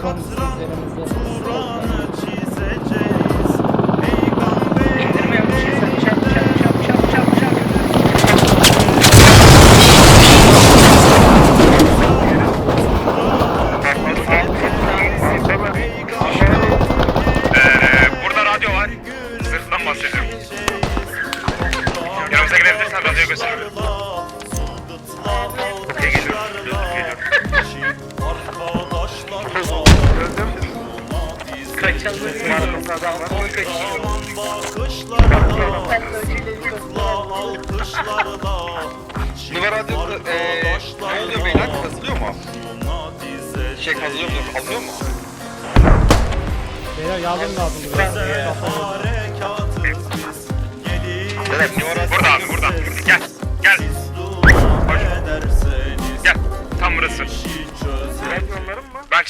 Şey. Ee. Zırhtan bahsediyorum. Yanımıza gelebilirsen radyoyu gösteririm. Kaçalım. Numara radyosu eee ne oluyor beyler? Kazılıyor mu? Şey kazılıyor mu? Alınıyor mu? Beyler yardım lazım buraya. Evet numara Burada abi burada. Gel. Gel. Gel. Tam burası.